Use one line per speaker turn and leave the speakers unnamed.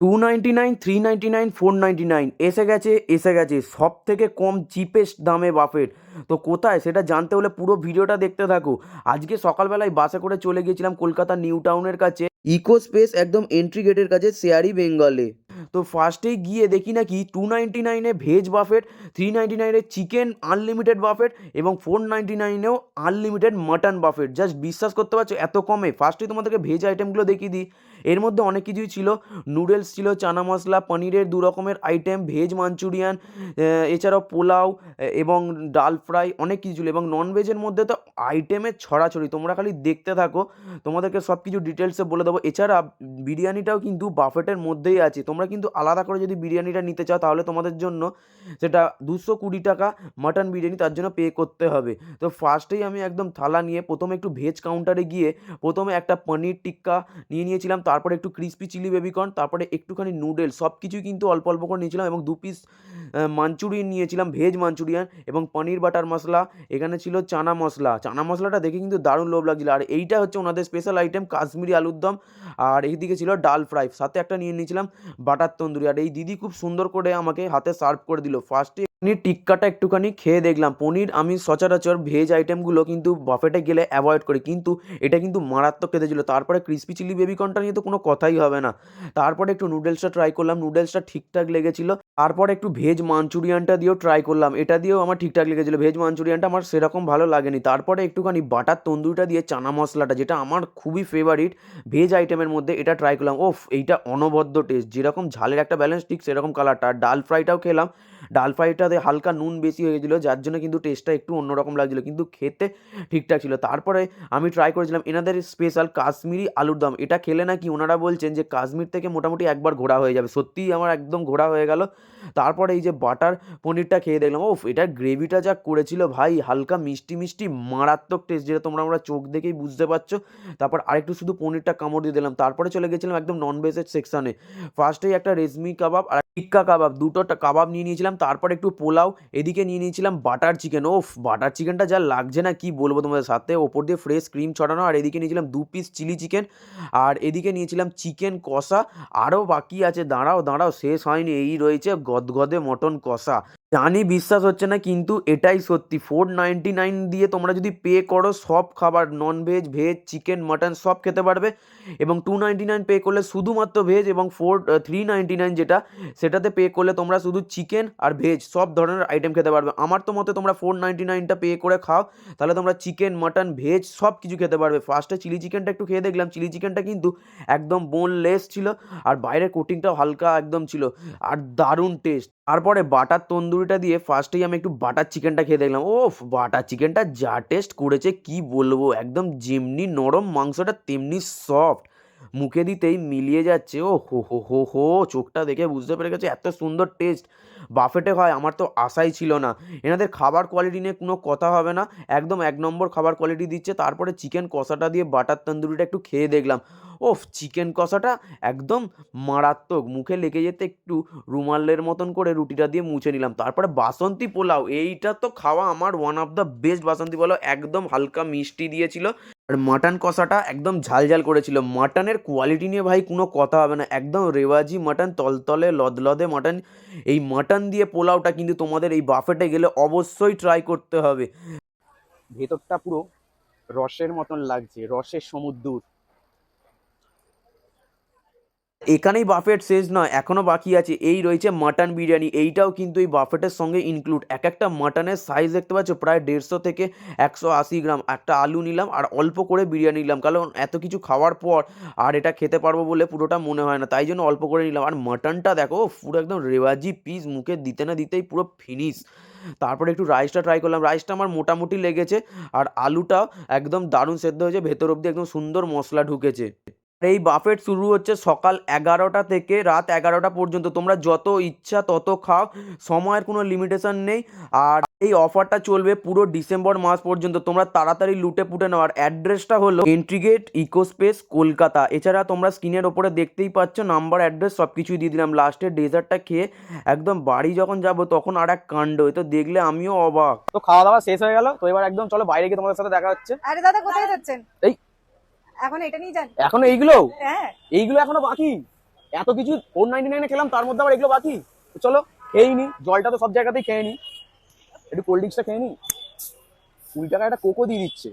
Two ninety nine three ninety nine four ninety nine এসে গেছে এসে গেছে। সব থেকে কম চিপেস্ট দামে বাফেট। তো কোথায়? সেটা জানতে হলে পুরো ভিডিওটা দেখতে থাকো। আজকে সকালবেলায় বাসে করে চলে গিয়েছিলাম কলকাতা নিউ টাউনের কাছে। ইকো স্পেস একদম এন্ট্রি গেটের কাছে, শেয়ারি বেঙ্গলে। তো ফার্স্টেই গিয়ে দেখি নাকি টু নাইনটি নাইনে ভেজ বাফেট থ্রি নাইনটি নাইনে চিকেন আনলিমিটেড বাফেট, এবং ফোর নাইনটি নাইনেও আনলিমিটেড মাটন বাফেট। জাস্ট বিশ্বাস করতে পারছ, এত কমে। ফার্স্টেই তোমাদেরকে ভেজ আইটেমগুলো দেখিয়ে দিই। এর মধ্যে অনেক কিছুই ছিল। নুডলস ছিল, চানা মশলা, পনিরের দু রকমের আইটেম ভেজ মাঞ্চুরিয়ান এছাড়াও পোলাও এবং ডাল ফ্রাই অনেক কিছু ছিল। এবং নন ভেজের মধ্যে তো আইটেমের ছড়াছড়ি। তোমরা খালি দেখতে থাকো। তোমাদেরকে সব কিছু ডিটেলসে বলে দেবো। এছাড়া বিরিয়ানিটাও কিন্তু বাফেটের মধ্যেই আছে। তোমরা কিন্তু আলাদা করে যদি বিরিয়ানিটা নিতে চাও, তাহলে তোমাদের জন্য সেটা দুশো কুড়ি টাকা মাটন বিরিয়ানি তার জন্য পে করতে হবে। তো ফার্স্টেই আমি একদম থালা নিয়ে প্রথমে একটু ভেজ কাউন্টারে গিয়ে প্রথমে একটা পনির টিক্কা নিয়ে নিয়েছিলাম। তারপরে একটু ক্রিস্পি চিলি বেবিকর্ন তারপরে একটুখানি নুডলস সব কিছুই কিন্তু অল্প অল্প করে নিয়েছিলাম এবং দু পিস মাঞ্চুরিয়ান নিয়েছিলাম ভেজ মাঞ্চুরিয়ান এবং পনির বাটার মশলা, এখানে ছিল চানা মশলা। চানা মশলাটা দেখে কিন্তু দারুণ লোভ লাগছিল। আর এইটা হচ্ছে ওনাদের স্পেশাল আইটেম কাশ্মীরি আলুর দম, আর এইদিকে ছিল ডাল ফ্রাই সাথে একটা নিয়ে নিয়েছিলাম বাটার তন্দুরি। আর এই দিদি খুব সুন্দর করে আমাকে হাতে সার্ভ করে দিল। ফার্স্টে পনির টিক্কাটা একটুখানি খেয়ে দেখলাম। পনির, আমি সচরাচর ভেজ আইটেমগুলো কিন্তু বাফেটে গেলে অ্যাভয়েড করি। কিন্তু এটা কিন্তু মারাত্মক খেতে ছিল। তারপরে ক্রিস্পি চিলি বেবিকর্নটা নিয়ে তো কোনো কথাই হবে না। তারপরে একটু নুডলসটা ট্রাই করলাম। নুডলসটা ঠিকঠাক লেগেছিল। তারপর একটু ভেজ মাঞ্চুরিয়ানটা দিয়েও ট্রাই করলাম। এটা দিয়েও আমার ঠিকঠাক লেগেছিলো। ভেজ মাঞ্চুরিয়ানটা আমার সেরকম ভালো লাগেনি। তারপরে একটুখানি বাটার তন্দুরিটা দিয়ে চানা মশলাটা, যেটা আমার খুবই ফেভারিট ভেজ আইটেমের মধ্যে, এটা ট্রাই করলাম। ওফ, এইটা অনবদ্য টেস্ট যেরকম ঝালের একটা ব্যালেন্স ঠিক সেরকম কালারটা ডাল ফ্রাইটাও খেলাম। ডাল ফ্রাইটাতে হালকা নুন বেশি হয়ে গেছিল, যার জন্য কিন্তু টেস্টটা একটু অন্যরকম লাগছিল, কিন্তু খেতে ঠিকঠাক ছিল। তারপরে আমি ট্রাই করেছিলাম এনাদের স্পেশাল কাশ্মীরি আলুর দম। এটা খেলে নাকি ওনারা বলছেন যে কাশ্মীর থেকে মোটামুটি একবার ঘোরা হয়ে যাবে। সত্যিই আমার একদম ঘোরা হয়ে গেল। তারপরে এই যে বাটার পনিরটা খেয়ে দেখলাম ও এটা গ্রেভিটা যা করেছিল ভাই, হালকা মিষ্টি মিষ্টি, মারাত্মক টেস্ট যেটা তোমরা আমরা চোখ দেখেই বুঝতে পারছ। তারপর আরেকটু শুধু পনিরটা কামড় দিয়ে দিলাম। তারপরে চলে গেছিলাম একদম নন ভেজের সেকশানে ফার্স্টেই একটা রেজমি কাবাব আর টিক্কা কাবাব, দুটো কাবাব নিয়ে নিয়েছিলাম, তারপর একটু পোলাও, এদিকে নিয়ে নিয়েছিলাম বাটার চিকেন। ওফ, বাটার চিকেনটা যা লাগছে না, কি বলব তোমাদের সাথে? ওপর দিয়ে ফ্রেশ ক্রিম ছড়ানো, আর এদিকে নিয়েছিলাম দু পিস চিলি চিকেন আর এদিকে নিয়েছিলাম চিকেন কষা আরও বাকি আছে, দাঁড়াও দাঁড়াও, শেষ হয়নি, এই রয়েছে গদগদে মটন কষা। জানি বিশ্বাস হচ্ছে না, কিন্তু এটাই সত্যি। ফোর নাইনটি নাইন দিয়ে তোমরা যদি পে করো, সব খাবার non veg veg chicken mutton সব খেতে পারবে। এবং টু নাইনটি নাইন পে করলে শুধুমাত্র ভেজ এবং ফোর থ্রি নাইনটি নাইন যেটা, সেটাতে পে করলে তোমরা শুধু চিকেন আর ভেজ সব ধরনের আইটেম খেতে পারবে। আমার তো মতে তোমরা ফোর নাইনটি নাইনটা পে করে খাও, তাহলে তোমরা চিকেন মাটন ভেজ সব কিছু খেতে পারবে। ফার্স্টে চিলি চিকেনটা একটু খেয়ে দেখলাম চিলি চিকেনটা কিন্তু একদম বোনলেস ছিল, আর বাইরের কোটিংটাও হালকা একদম ছিল। আর দারুণ টেস্ট তারপরে বাটার তন্দুরিটা দিয়ে ফার্স্টেই আমি একটু বাটার চিকেনটা খেয়ে দেখলাম। ওফ, বাটার চিকেনটা যা টেস্ট করেছে, কি বলব? একদম যেমনি নরম মাংসটা, তেমনি সফট মুখে দিতেই মিলিয়ে যাচ্ছে। ও হো হো হো হো, চোখটা দেখে বুঝতে পেরে গেছে, এত সুন্দর টেস্ট বাফেটে হয়, আমার তো আশাই ছিল না। এনাদের খাবার কোয়ালিটি নিয়ে কোনো কথা হবে না। একদম এক নম্বর খাবার কোয়ালিটি দিচ্ছে। তারপরে চিকেন কষাটা দিয়ে বাটার তন্দুরিটা একটু খেয়ে দেখলাম। ওফ, চিকেন কষাটা একদম মারাত্মক। মুখে লেগে যেতে একটু রুমালের মতন করে রুটিটা দিয়ে মুছে নিলাম। তারপরে বাসন্তী পোলাও, এইটা তো খাওয়া আমার ওয়ান অফ দ্য বেস্ট বাসন্তী পোলাও। একদম হালকা মিষ্টি দিয়েছিল। আর মাটন কষাটা একদম ঝালঝাল করেছিল। মাটনের কোয়ালিটি নিয়ে ভাই কোনো কথা হবে না। একদম রেওয়াজি মাটন, তলতলে লদলদে মাটন। এই মাটন দিয়ে পোলাওটা কিন্তু তোমাদের এই বাফেটে গেলে অবশ্যই ট্রাই করতে হবে। ভেতরটা পুরো রসের মতন লাগছে, রসের সমুদ্র এখানেই বাফেট শেষ নয় এখনও বাকি আছে। এই রয়েছে মাটন বিরিয়ানি, এইটাও কিন্তু এই বাফেটের সঙ্গে ইনক্লুড এক একটা মাটনের সাইজ দেখতে পাচ্ছ, প্রায় দেড়শো থেকে একশো আশি গ্রাম। একটা আলু নিলাম আর অল্প করে বিরিয়ানি নিলাম, কারণ এত কিছু খাওয়ার পর আর এটা খেতে পারব বলে পুরোটা মনে হয় না, তাই জন্য অল্প করে নিলাম। আর মাটনটা দেখো, পুরো একদম রেওয়াজি পিস মুখে দিতে না দিতেই পুরো ফিনিশ তারপরে একটু রাইসটা ট্রাই করলাম রাইসটা আমার মোটামুটি লেগেছে, আর আলুটাও একদম দারুণ সেদ্ধ হয়েছে, ভেতর অবধি একদম সুন্দর মশলা ঢুকেছে। এই বাফেট শুরু হচ্ছে সকাল এগারোটা থেকে রাত এগারোটা পর্যন্ত। তোমরা যত ইচ্ছা তত খাও সময়ের কোনো লিমিটেশন নেই। আর এই অফারটা চলবে পুরো ডিসেম্বর মাস পর্যন্ত। তোমরা তাড়াতাড়ি লুটে পুটে নেওয়ার অ্যাড্রেসটা হলো এন্ট্রিগেট ইকোস্পেস কলকাতা এছাড়া তোমরা স্ক্রিনের ওপরে দেখতেই পাচ্ছ নাম্বার অ্যাড্রেস সব কিছুই দিয়ে দিলাম। লাস্টে ডেজার্টটা খেয়ে একদম বাড়ি যখন যাব তখন আর এক কাণ্ড। তো দেখলে আমিও অবাক।
তো খাওয়া দাওয়া শেষ হয়ে গেল। তো এবার একদম চলো বাইরে গিয়ে তোমাদের সাথে দেখা হচ্ছে।
আরে দাদা কোথায় যাচ্ছেন?
এই।
এখন এটা নিয়ে যান।
এখনও এইগুলো?
হ্যাঁ।
এইগুলো এখনও বাকি? এত কিছু ফোর নাইনটি নাইনে খেলাম তার মধ্যে আবার এগুলো বাকি? চলো খেয়েই নি জলটা তো সব জায়গাতেই খেয়ে নি। একটু কোল্ড ড্রিঙ্কসটা খেয়ে নি। কুড়ি টাকা একটা কোকো দিয়ে দিচ্ছে।